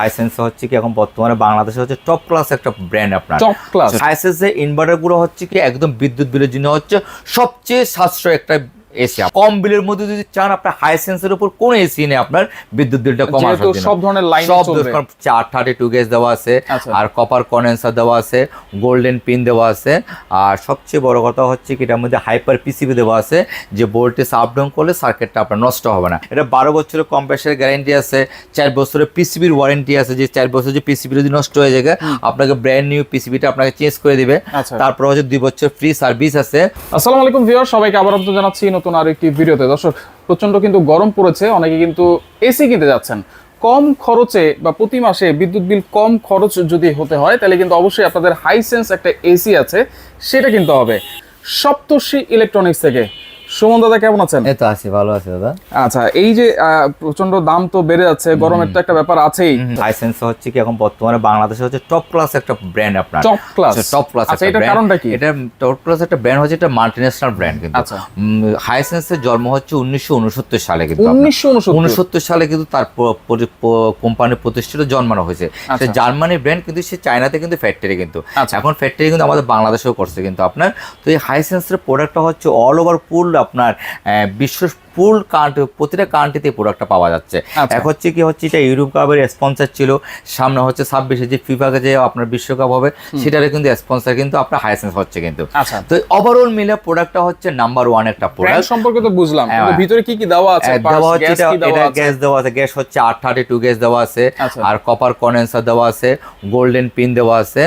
Hisense হচ্ছে কি এখন বর্তমানে বাংলাদেশে হচ্ছে টপ ক্লাস একটা ব্র্যান্ড আপনার। টপ ক্লাস হাইসেন্সের ইনভার্টারগুলো হচ্ছে কি একদম বিদ্যুৎ বিলের জন্য হচ্ছে। সবচেয়ে সাশ্রয় একটা এসি কম বিলের মধ্যে যদি চান আপনার হাইসেন্সের উপর কোন এসি নেই আপনার বিদ্যুৎ বিলটা কম জন্য। সব ধরনের লাইন সব চলবে। চার থার্টি টু গেজ দেওয়া আছে আচ্ছা। আর কপার কন্ডেন্সার দেওয়া আছে গোল্ডেন পিন দেওয়া আছে আর সবচেয়ে বড় কথা হচ্ছে কি এটার মধ্যে হাইপার পিসিবি দেওয়া আছে যে ভোল্টেজ আপ ডাউন করলে সার্কিটটা আপনার নষ্ট হবে না। এটা বারো বছরের কম্প্রেসারের গ্যারেন্টি আছে চার বছরের পিসিবির ওয়ারেন্টি আছে যে চার বছর যে পিসিবি যদি নষ্ট হয়ে যায় আপনাকে ব্র্যান্ড নিউ পিসিবিটা আপনাকে চেঞ্জ করে দিবে। আচ্ছা। তারপর হচ্ছে দুই বছর ফ্রি সার্ভিস আছে। আসসালামু আলাইকুম ভিউয়ার সবাইকে আবার আপনাদের জানাচ্ছি নতুন আর একটি ভিডিওতে। দর্শক প্রচণ্ড কিন্তু গরম পড়েছে, অনেকে কিন্তু এসি কিনতে যাচ্ছেন। কম খরচে বা প্রতি মাসে বিদ্যুৎ বিল কম খরচ যদি হতে হয়, তাহলে কিন্তু অবশ্যই আপনাদের হাইসেন্স একটা এসি আছে, সেটা কিন্তু হবে। সপ্তর্ষি ইলেকট্রনিক্স থেকে সুমন দাদা কেমন আছেন? এই তো আছি ভালো আছে দাদা। আচ্ছা এই যে প্রচণ্ড দাম তো বেড়ে যাচ্ছে গরমের তো একটা ব্যাপার আছেই। লাইসেন্স হচ্ছে কি এখন বর্তমানে বাংলাদেশে হচ্ছে টপ ক্লাস একটা ব্র্যান্ড আপনার। টপ ক্লাস টপ ক্লাস আচ্ছা এটার কারণটা কি? এটা টপ ক্লাস একটা ব্র্যান্ড হচ্ছে এটা মাল্টিনেশনাল ব্র্যান্ড কিন্তু। আচ্ছা। হাইসেন্সের জন্ম হচ্ছে উনিশশো উনসত্তর সালে কিন্তু আপনার। উনিশশো উনসত্তর? উনসত্তর সালে কিন্তু তার কোম্পানি প্রতিষ্ঠিত জন্মানো হয়েছে। সে আচ্ছা। জার্মানির ব্র্যান্ড কিন্তু সে চায়নাতে কিন্তু ফ্যাক্টরি কিন্তু। আচ্ছা। এখন ফ্যাক্টরি কিন্তু আমাদের বাংলাদেশেও করছে কিন্তু আপনার। তো এই হাইসেন্সের প্রোডাক্টটা হচ্ছে অল ওভার ফুল আপনার বিশ্ব ফুল কান্ট্রি প্রতিটা কান্ট্রিতে প্রোডাক্টটা পাওয়া যাচ্ছে। আচ্ছা। এক হচ্ছে কি হচ্ছে এটা ইউরোপ কাপের স্পন্সর ছিল সামনে হচ্ছে ছাব্বিশে যে ফিফাকে যে আপনার বিশ্বকাপ হবে সেটারে কিন্তু স্পন্সর কিন্তু আপনার হাইসেন্স হচ্ছে কিন্তু। আচ্ছা। তো ওভারঅল মিলে প্রোডাক্টটা হচ্ছে নাম্বার ওয়ান একটা প্রোডাক্ট সম্পর্কে তো বুঝলাম হ্যাঁ। ভিতরে কি কি দেওয়া আছে? হ্যাঁ, দেওয়া হচ্ছে গ্যাস এটা গ্যাস দেওয়া আছে? গ্যাস হচ্ছে আট থার্টি টু গ্যাস দেওয়া আছে। আচ্ছা। আর কপার কন্ডেন্সার দেওয়া আছে গোল্ডেন পিন দেওয়া আছে।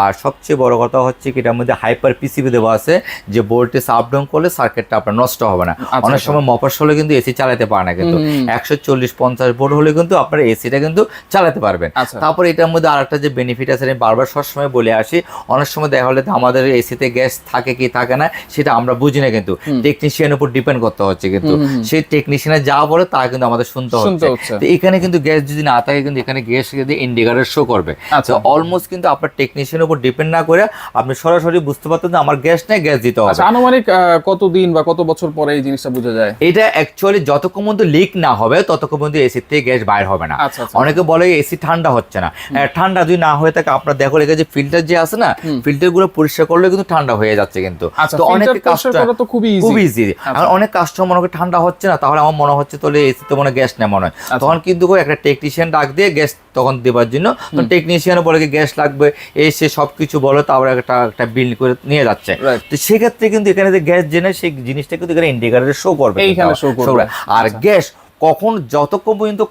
আর সবচেয়ে বড় কথা হচ্ছে কি এটার মধ্যে হাইপার পিসিবি দেওয়া আছে যে ভোল্টেজ আপ ডাউন করলে সার্কিটটা আপনার নষ্ট হবে না। অনেক সময় সময় মফাস হলে কিন্তু এসি চালাতে পারে না কিন্তু। একশো চল্লিশ পঞ্চাশ ভোল্ট হলে কিন্তু আপনার এসিটা কিন্তু চালাতে পারবেন। আচ্ছা। তারপর এটার মধ্যে আরেকটা যে বেনিফিট আছে আমি বারবার সবসময় বলে আসি অনেক সময় দেখা হলে আমাদের এসিতে গ্যাস থাকে কি থাকে না সেটা আমরা বুঝি না কিন্তু। টেকনিশিয়ানের উপর ডিপেন্ড করতে হচ্ছে কিন্তু। সেই টেকনিশিয়ানে যা বলে তা কিন্তু আমাদের শুনতে হচ্ছে। তো এখানে কিন্তু গ্যাস যদি না থাকে কিন্তু এখানে গ্যাস যদি ইন্ডিকেটর শো করবে। আচ্ছা। তো অলমোস্ট কিন্তু আপনার টেকনিশিয়ানের উপর ডিপেন্ড না করে আপনি সরাসরি বুঝতে পারতেন যে আমার গ্যাস নেই গ্যাস দিতে হবে। আচ্ছা আনুমানিক আহ, কতদিন বা কত বছর পরে এই জিনিসটা বোঝা যায়? এটা অ্যাকচুয়ালি যতক্ষণ পর্যন্ত লিক না হবে ততক্ষণ পর্যন্ত এসি থেকে গ্যাস বাইর হবে না। আচ্ছা, আচ্ছা। অনেকে বলে এসি ঠান্ডা হচ্ছে না। ঠান্ডা যদি না হয়ে থাকে আপনার দেখো লেগে যে ফিল্টার যে আছে না ফিল্টারগুলো পরিষ্কার করলে কিন্তু ঠান্ডা হয়ে যাচ্ছে কিন্তু। আচ্ছা, তো অনেক কাস্টমার তো খুবই easy। খুব ইজি আর অনেক কাস্টমার মনে ঠান্ডা হচ্ছে না তাহলে আমার মনে হচ্ছে তাহলে এসি তো মনে গ্যাস নেই মনে হয়। তখন কিন্তু একটা টেকনিশিয়ান ডাক দিয়ে গ্যাস তখন দেবার জন্য। তো টেকনিশিয়ানও বলে কি গ্যাস লাগবে। এসে সব কিছু বলে তারপরে একটা একটা বিল করে নিয়ে যাচ্ছে। তো সেক্ষেত্রে কিন্তু এখানে যে গ্যাস জেনে সেই জিনিসটা কিন্তু এখানে ইন্ডিকেটারে শো করবে এইখানে কিন্তু। করবে। আর গ্যাস কখন যতক্ষণ পর্যন্ত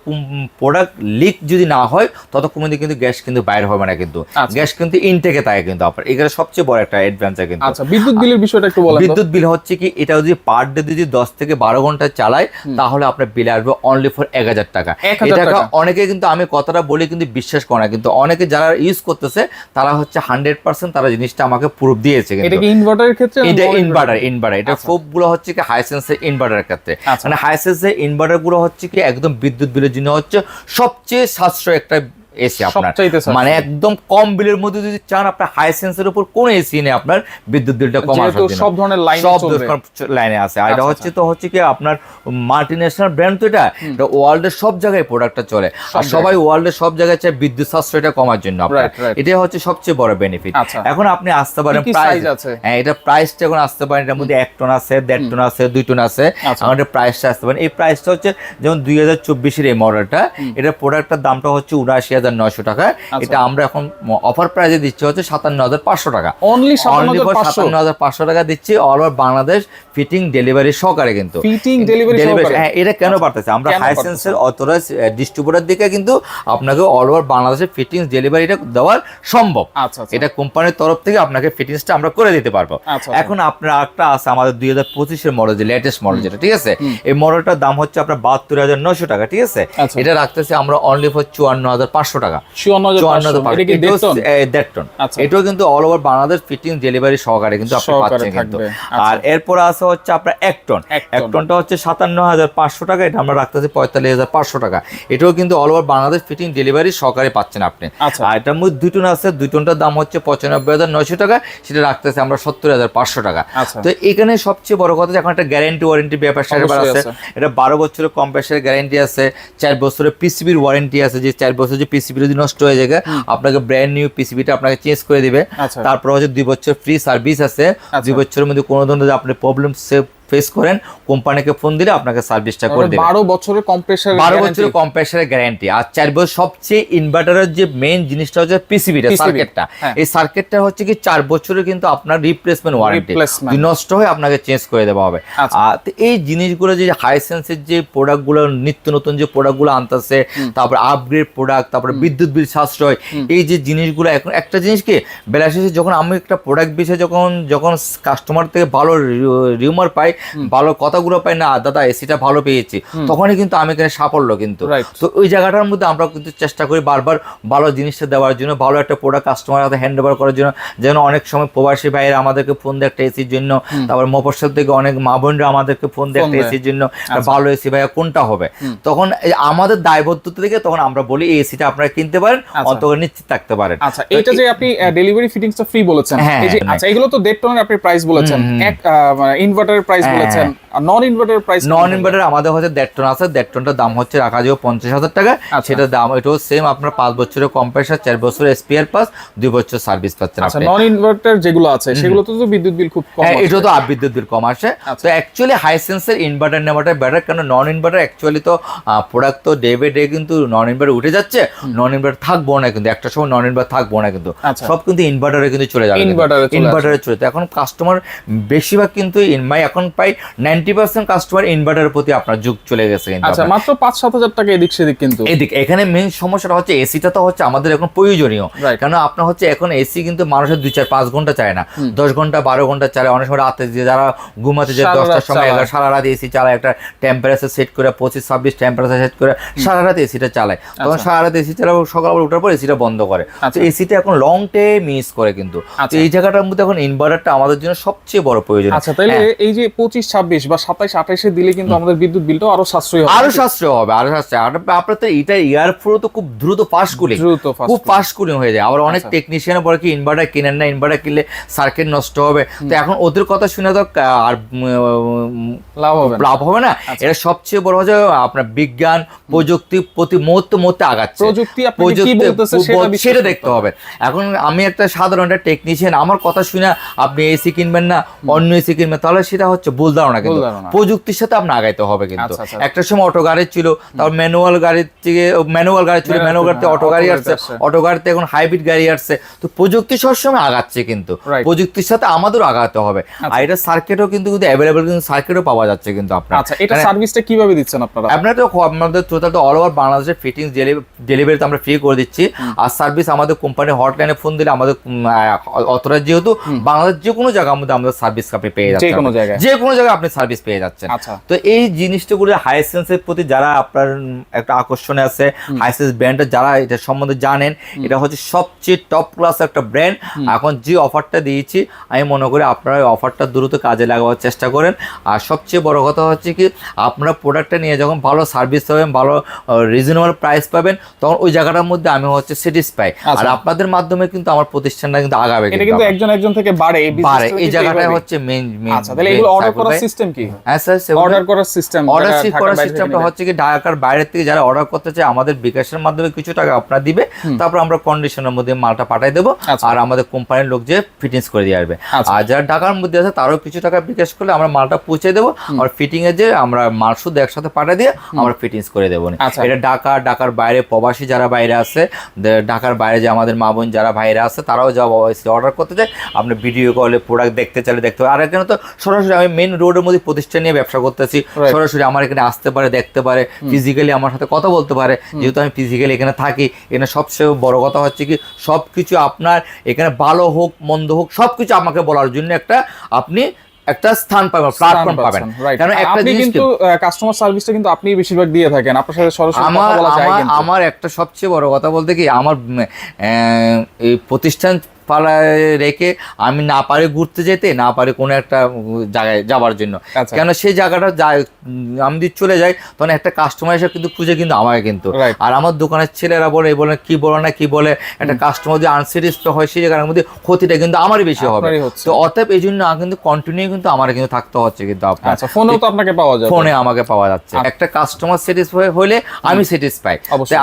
প্রোডাক্ট লিক যদি না হয় ততক্ষণ পর্যন্ত কিন্তু গ্যাস কিন্তু বাইরে হবে না কিন্তু। আচ্ছা। গ্যাস কিন্তু ইনটেকে থাকে কিন্তু আপনার এখানে সবচেয়ে বড় একটা অ্যাডভান্সার কিন্তু। আচ্ছা বিদ্যুৎ বিলের বিষয়টা একটু বলেন বিদ্যুৎ বিল হচ্ছে কি এটা যদি পার ডে যদি দশ থেকে বারো ঘণ্টা চালায় তাহলে আপনার বিল আসবে অনলি ফর এক হাজার টাকা। 1000 এটা টাকা। অনেকে কিন্তু আমি কথাটা বলি কিন্তু বিশ্বাস করে না কিন্তু অনেকে যারা ইউজ করতেছে তারা হচ্ছে হান্ড্রেড পার্সেন্ট তারা জিনিসটা আমাকে প্রুফ দিয়েছে এটা কিন্তু কি ইনভার্টারের ক্ষেত্রে এটা ইনভার্টার ইনভার্টার এটা সবগুলো হচ্ছে কি হাইসেন্সের ইনভার্টারের ক্ষেত্রে। আচ্ছা। মানে হাইসেন্সের ইনভার্টারগুলো হচ্ছে কি একদম বিদ্যুৎ বিলের জন্য হচ্ছে। সবচেয়ে সাশ্রয় একটা এসি আপনার। মানে একদম কম বিলের মধ্যে যদি চান আপনার হাইসেন্সের উপর কোন এসি নেই আপনার বিদ্যুৎ বিলটা কম জন্য। সব ধরনের লাইনে সব লাইনে আছে। আর এটা আচ্ছা, হচ্ছে তো হচ্ছে কি আপনার মাল্টিনেশনাল ব্র্যান্ড তো এটা? এটা ওয়ার্ল্ডের সব জায়গায় প্রোডাক্টটা চলে। আর সবাই ওয়ার্ল্ডের সব জায়গায় চায় বিদ্যুৎ সাশ্রয়টা কমার জন্য আপনার। Right, right. এটা হচ্ছে সবচেয়ে বড় বেনিফিট আচ্ছা। এখন আপনি আসতে পারেন প্রাইস আছে? হ্যাঁ এটা প্রাইসটা এখন আসতে পারেন এটার মধ্যে এক টন আছে দেড় টন আছে দুই টন আছে। আচ্ছা। আমাদের প্রাইসটা আসতে পারেন। এই প্রাইসটা হচ্ছে যেমন দুই হাজার চব্বিশের এই মডেলটা এটা প্রোডাক্টটার দামটা হচ্ছে উনআশি হাজার নয়শো টাকা। আচ্ছা। এটা আমরা এখন অফার প্রাইসে দিচ্ছি হচ্ছে সাতান্ন হাজার পাঁচশো টাকা। অনলি অনলি ফর 77500 সাতান্ন হাজার পাঁচশো টাকা দিচ্ছি all over Bangladesh fitting delivery সহকারে কিন্তু। ফিটিং ডেলিভারি হ্যাঁ এটা কেন পারতেছে আমরা হাইসেন্সের অথরাইজ ডিস্ট্রিবিউটার দিকে কিন্তু আপনাকে অল ওভার বাংলাদেশের ফিটিংস ডেলিভারিটা দেওয়ার সম্ভব। আচ্ছা আচ্ছা। এটা কোম্পানির তরফ থেকে আপনাকে ফিটিংসটা আমরা করে দিতে পারব। এখন আপনার একটা আছে আমাদের দুই হাজার পঁচিশের মডেল যে লেটেস্ট মডেল যেটা ঠিক আছে? এই মডেলটার দাম হচ্ছে আপনার বাহাত্তর হাজার নশো টাকা ঠিক আছে। এটা রাখতেছি আমরা অনলি ফর চুয়ান্ন হাজার পাঁচশো টাকা পাঁচশো। হাজার এটা কি দেড় টন? দেড় টন আচ্ছা। এটাও কিন্তু all over Bangladesh fitting delivery সহকারে কিন্তু আপনি পাচ্ছেন কিন্তু আচ্ছা। আর এরপর আছে হচ্ছে আপনার এক টন এক টনটা হচ্ছে সাতান্ন হাজার পাঁচশো টাকা এটা আমরা রাখতেছি পঁয়তাল্লিশ হাজার পাঁচশো টাকা এটাও কিন্তু all over Bangladesh fitting delivery সহকারে পাচ্ছেন আপনি আচ্ছা। আর এটার মধ্যে দুই টন আছে দুই টনটার দাম হচ্ছে পঁচানব্বই হাজার নয়শো টাকা সেটা রাখতেছি আমরা সত্তর হাজার পাঁচশো টাকা আচ্ছা। তো এখানে সবচেয়ে বড় কথা যে এখন একটা গ্যারেন্টি ওয়ারেন্টি ব্যাপার স্যাপার আছে আছে। এটা বারো বছরের কম্প্রেসারের গ্যারেন্টি আছে চার বছরের পিসিবির ওয়ারেন্টি আছে যে চার বছর যে পিসিবি যদি নষ্ট হয়ে যায় আপনাকে ব্র্যান্ড নিউ পিসিবিটা আপনাকে চেঞ্জ করে দিবে। আচ্ছা। তারপর হচ্ছে দুই বছর ফ্রি সার্ভিস আছে। দুই বছরের মধ্যে কোনো ধরনের আপনার আপনি প্রবলেম ফেস করেন কোম্পানিকে ফোন দিলে আপনাকে সার্ভিসটা করে দেবে। বারো বছরের কম্প্রেসার বারো বছরের কম্প্রেসারের গ্যারান্টি আর চার বছর সবচেয়ে ইনভার্টারের যে মেইন জিনিসটা হচ্ছে পিসিবিটা সার্কিটটা হ্যাঁ। এই সার্কিটটা হচ্ছে কি চার বছরের কিন্তু আপনার রিপ্লেসমেন্ট ওয়ারেন্টি যদি নষ্ট হয় আপনাকে চেঞ্জ করে দেওয়া হবে। আচ্ছা। আর এই জিনিসগুলো যে হাই সেন্সের যে প্রোডাক্টগুলো নিত্য নতুন যে প্রোডাক্টগুলো আনতেছে তারপর আপগ্রেড প্রোডাক্ট তারপরে বিদ্যুৎ বিল সাশ্রয় এই যে জিনিসগুলো এখন একটা জিনিস কি বেলা শেষে যখন আমি একটা প্রোডাক্ট বিষয়ে যখন যখন কাস্টমার থেকে ভালো রিউমার পাই ভালো কথাগুলো পাই না দাদা এসিটা ভালো পেয়েছি। তখনই কিন্তু আমি এখানে সাফল্য কিন্তু। তো ওই জায়গাটার মধ্যে আমরা কিন্তু চেষ্টা করি বারবার ভালো জিনিসটা দেওয়ার জন্য ভালো একটা প্রোডাক্ট কাস্টমার হাতে হ্যান্ড ওভার করার জন্য যেন অনেক সময় প্রবাসী ভাইয়েরা আমাদেরকে ফোন দেয় একটা এসির জন্য তারপর মফস্বল থেকে অনেক মা বোনরা আমাদেরকে ফোন দেয় একটা এসির জন্য ভালো এসি ভাইয়া কোনটা হবে? তখন আমাদের দায়বদ্ধতা থেকে তখন আমরা বলি এই এসিটা আপনারা কিনতে পারেন আচ্ছা। অন্তত নিশ্চিত থাকতে পারেন। আচ্ছা এটা যে আপনি ডেলিভারি ফিটিংসটা ফ্রি বলেছেন। হ্যাঁ, এই যে হ্যাঁ। আচ্ছা এগুলো তো দেড় টনের আপনি প্রাইস বলেছেন। এক ইনভার্টারের প্রাইস হ্যাঁ, বলেছেন আর নন ইনভার্টারের প্রাইস নন ইনভার্টার আমাদের হচ্ছে দেড় টন আছে দেড় টনটার দাম হচ্ছে রাখা যাবে পঞ্চাশ হাজার টাকা। আচ্ছা। সেটার দাম এটাও সেম আপনার পাঁচ বছরের কম্প্রেসার চার বছরের স্পেয়ার পাস দুই বছর সার্ভিস পাচ্ছেন আচ্ছা নন ইনভার্টার যেগুলো আছে সেগুলো তো বিদ্যুৎ বিল খুব কম হ্যাঁ এটা তো আপ বিদ্যুৎ বিল কম আসে। আচ্ছা। তো অ্যাকচুয়ালি হাই সেন্সের ইনভার্টার নেওয়াটা বেটার কারণ নন ইনভার্টার অ্যাকচুয়ালি তো প্রোডাক্ট তো ডে বাই ডে কিন্তু নন ইনভার্টার উঠে যাচ্ছে। নন ইনভার্টার থাকব না কিন্তু একটা সময় নন ইনভার্টার থাকব না কিন্তু। সব কিন্তু ইনভার্টারে কিন্তু চলে যাবে ইনভার্টারে চলে এখন কাস্টমার বেশিরভাগ কিন্তু ইনমাই এখন প্রায় নাইনটি পার্সেন্ট কাস্টমার ইনভার্টারের প্রতি আপনার যুগ চলে গেছে কিন্তু আচ্ছা মাত্র পাঁচ সাত হাজার টাকা এদিক সেদিক কিন্তু। এদিক এখানে মেন সমস্যাটা হচ্ছে এসিটা তো হচ্ছে আমাদের এখন প্রয়োজনীয়। কারণ আপনার হচ্ছে এখন এসি কিন্তু মানুষের দুই চার পাঁচ ঘণ্টা চায় না। দশ ঘণ্টা বারো ঘণ্টা চালায় অনেক সময় রাতে যে যারা ঘুমাতে যায় দশটার সময় এগারো সারা রাত এসি চালায় একটা টেম্পারেচার সেট করে পঁচিশ ছাব্বিশ টেম্পারেচার সেট করে সারা রাত এসিটা চালায়। তখন সারা রাত এসি চালাবো সকালবেলা উঠার পর এসিটা বন্ধ করে। তো আচ্ছা। এসিটা এখন লং টাইম মিস করে কিন্তু। আচ্ছা। এই জায়গাটার মধ্যে এখন ইনভার্টারটা আমাদের জন্য সবচেয়ে বড় প্রয়োজন। আচ্ছা তাহলে এই যে পঁচিশ ছাব্বিশ বা সাতাইশ আঠাইশে দিলে কিন্তু আমাদের বিদ্যুৎ বিলটাও আরও সাশ্রয়ী হবে। আরও সাশ্রয় হবে আরও সাশ্রয়। আর আপনার তো এটা ইয়ার ফ্লো তো খুব দ্রুত ফাস্ট কুলিং দ্রুত খুব ফাস্ট কুলিং হয়ে যায়। আবার অনেক আচ্ছা। টেকনিশিয়ান বলে কি ইনভার্টার কিনেন না ইনভার্টার কিনলে সার্কিট নষ্ট হবে। তো এখন ওদের কথা শুনে তো আর লাভ হবে লাভ হবে না। আচ্ছা। এটা সবচেয়ে বড় হচ্ছে আপনার বিজ্ঞান প্রযুক্তি প্রতি মুহূর্তে মুহূর্তে আগাচ্ছে। প্রযুক্তি প্রযুক্তি সেটা দেখতে হবে। এখন আমি একটা সাধারণ একটা টেকনিশিয়ান আমার কথা শুনে আপনি এসি কিনবেন না অন্য এসি কিনবেন তাহলে সেটা হচ্ছে ভুল ধারণা কিন্তু। প্রযুক্তির সাথে আপনার আগাইতে হবে কিন্তু। আচ্ছা, আচ্ছা। একটা সময় অটো গাড়ি ছিল তারপর ম্যানুয়াল গাড়ির থেকে ম্যানুয়াল গাড়ি ছিল ম্যানুয়াল গাড়িতে অটো গাড়ি গাড়িতে আসছে। অটো গাড়িতে এখন হাইব্রিড গাড়ি আসছে। তো প্রযুক্তি সবসময় আগাচ্ছে কিন্তু। প্রযুক্তির সাথে আমাদেরও আগাতে হবে। আর এটা সার্কিটও কিন্তু কিন্তু অ্যাভেলেবল কিন্তু সার্কিটও পাওয়া যাচ্ছে কিন্তু আপনার। আচ্ছা এটা মানে- সার্ভিসটা কীভাবে দিচ্ছেন আপনারা? আপনার তো আমাদের টোটাল তো অল ওভার বাংলাদেশের ফিটিংস ডেলিভারি তো আমরা ফ্রি করে দিচ্ছি। আর সার্ভিস আমাদের কোম্পানির হটলাইনে ফোন দিলে আমাদের অথরাইজ যেহেতু বাংলাদেশ যে কোনো জায়গার মধ্যে আমাদের সার্ভিস আপনি পেয়ে যাচ্ছেন। কোনো জায়গায়। যে কোনো জায়গায় আপনি সার্ভিস পেয়ে যাচ্ছেন। আচ্ছা। তো এই জিনিসটাগুলো হাইসেন্সের প্রতি যারা আপনার একটা আকর্ষণে আছে হাইসেন্স ব্র্যান্ডের যারা এটা সম্বন্ধে জানেন এটা হচ্ছে সবচেয়ে টপ ক্লাস একটা ব্র্যান্ড এখন যে অফারটা দিয়েছি আমি মনে করি আপনারা ওই অফারটা দ্রুত কাজে লাগাবার চেষ্টা করেন। আর সবচেয়ে বড় কথা হচ্ছে কি আপনারা প্রোডাক্টটা নিয়ে যখন ভালো সার্ভিস পাবেন ভালো রিজনেবল প্রাইস পাবেন তখন ওই জায়গাটার মধ্যে আমি হচ্ছে স্যাটিসফাই আর আচ্ছা। আপনাদের মাধ্যমে কিন্তু আমার প্রতিষ্ঠানটা কিন্তু আগাবে এটা কিন্তু একজন একজন থেকে বাড়ে এই business এই এইভাবেই। হচ্ছে মেইন মেইন আচ্ছা তাহলে এগুলো অর্ডার করার সিস্টেম কি? হ্যাঁ স্যার অর্ডার করার সিস্টেম অর্ডার শিপ করার সিস্টেমটা হচ্ছে কি ঢাকার বাইরে থেকে যারা অর্ডার করতে চায় আমাদের বিকাশের মাধ্যমে কিছু টাকা আপনারা দিবে। তারপর আমরা কন্ডিশনের মধ্যে মালটা পাঠাই দেবো আচ্ছা। আর আমাদের কোম্পানির লোক যে ফিটিংস করে দিয়ে আসবে। আচ্ছা। আর যারা ঢাকার মধ্যে আছে তারও কিছু টাকা বিকাশ করলে আমরা মালটা পৌঁছে দেবো আর ফিটিং এর যে আমরা মাল শুধু একসাথে পাঠিয়ে দিয়ে আমরা ফিটিংস করে দেবো। আচ্ছা। এটা ঢাকা ঢাকার বাইরে প্রবাসী যারা বাইরে আছে ঢাকার বাইরে যে আমাদের মা বোন যারা বাইরে আছে তারাও যা অর্ডার করতে চায়। আপনি ভিডিও কলে প্রোডাক্ট দেখতে চাইলে দেখতে পারে আর এখানে তো সরাসরি আমি মেন রোডের মধ্যে প্রতিষ্ঠান নিয়ে ব্যবসা করতেছি। সরাসরি আমার এখানে আসতে পারে দেখতে পারে ফিজিক্যালি আমার সাথে কথা বলতে পারে। যেহেতু আমি ফিজিক্যালি এখানে থাকি এখানে সবচেয়ে বড় কথা হচ্ছে কি সব কিছু আপনার এখানে ভালো হোক মন্দ হোক সব কিছু আমাকে বলার জন্য একটা আপনি একটা স্থান পাবেন প্ল্যাটফর্ম পাবেন। কারণ একটা জিনিস কিন্তু কাস্টমার সার্ভিসটা কিন্তু আপনি বেশিরভাগ দিয়ে থাকেন। আপনার সাথে সরাসরি কথা বলা যায় আমার কিন্তু। আমার একটা সবচেয়ে বড় কথা বলতে কি আমার আহ, এই প্রতিষ্ঠান পালায় রেখে আমি না পারি ঘুরতে যেতে না পারি কোনো একটা জায়গায় যাবার জন্য। আচ্ছা। কেন সেই জায়গাটা যায় আমি যদি চলে যাই তখন একটা কাস্টমার এসে কিন্তু খুঁজে কিন্তু আমাকে কিন্তু। আর আমার দোকানের ছেলেরা বলে বলে কি বলে না কি বলে একটা কাস্টমার যদি আনসিরিয়াসটা হয় সেই জায়গার মধ্যে ক্ষতিটা কিন্তু আমারই বেশি হবে। তো অতএব এই জন্য কিন্তু কন্টিনিউ কিন্তু আমার কিন্তু থাকতে হচ্ছে কিন্তু আপনার। আচ্ছা ফোনেও তো আপনাকে পাওয়া যাবে। ফোনে আমাকে পাওয়া যাচ্ছে। একটা কাস্টমার স্যাটিসফাই হলে আমি স্যাটিসফাই।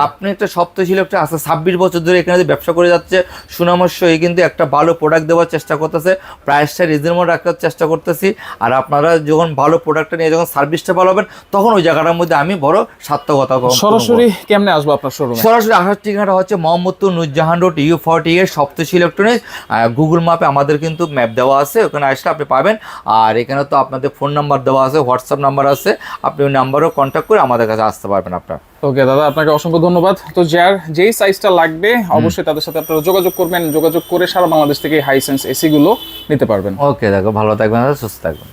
আপনি একটা সপ্তাহ ছিল একটা আস্তে ছাব্বিশ বছর ধরে এখানে ব্যবসা করে যাচ্ছে সুনামস্য এই কিন্তু একটা ভালো প্রোডাক্ট দেওয়ার চেষ্টা করতেছে। প্রাইসটা রিজনেবল রাখার চেষ্টা করতেছি। আর আপনারা যখন ভালো প্রোডাক্টটা নিয়ে যখন সার্ভিসটা ভালো হবেন তখন ওই জায়গাটার মধ্যে আমি বড় সার্থকতা। সরাসরি কেমনে আসব আপনার শোরুমে সরাসরি আসার ঠিকানাটা হচ্ছে Mohammadpur Nurjahan road U forty এর সপ্তশী ইলেকট্রনিক্স গুগল ম্যাপে আমাদের কিন্তু ম্যাপ দেওয়া আছে ওখানে আসলে আপনি পাবেন। আর এখানে তো আপনাদের ফোন নাম্বার দেওয়া আছে হোয়াটসঅ্যাপ নাম্বার আছে। আপনি ওই নাম্বারও কন্ট্যাক্ট করে আমাদের কাছে আসতে পারবেন আপনার। ওকে দাদা আপনাকে অসংখ্য ধন্যবাদ। তো যার যেই সাইজটা লাগবে অবশ্যই তাদের সাথে আপনারা যোগাযোগ করবেন। যোগাযোগ করে সারা বাংলাদেশ থেকে হাইসেন্স এসিগুলো এসি গুলো নিতে পারবেন। ওকে দেখো ভালো থাকবেন সুস্থ থাকবেন।